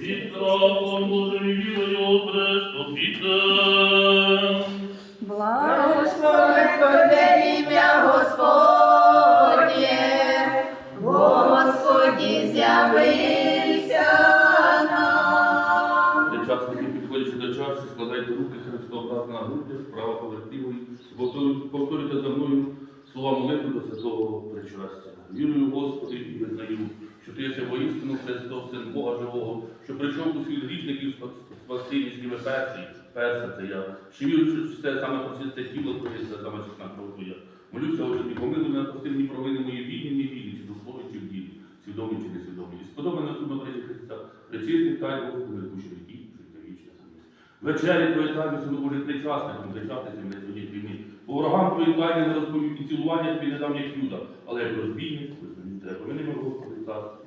від страхом Божим і вірою приступіте. Благословен ім'я Господнє, Господі з'явився нам. Причасники, підходячи до чаші, складайте руки Христообразно на вправо колективою, повторюйте- повторюйте за мною слова молитви до святого Христос, Син Бога живого, що прийшов у світ грішників спасти, ніж ніби перший, перше це я. Що вірю, що це саме прочисте тіло Твоє, саме чесна кров. Молюся, Отже, і помилуй мене прости мені провини мої вільні, не вільні, чи до слова, чи в ділі, свідомі чи несвідомі. І сподобай на Божий Христа, причисних тай Господи, душі віків, життя вічне. Вечері Твоє тайне, суду Божий причасником, причастися мене сьогодні війни. Бо ворогам Твої тайни не розповів і цілування Тобі не дав як юда, але як розбійник, тебе. Помини мене, Господи, царство,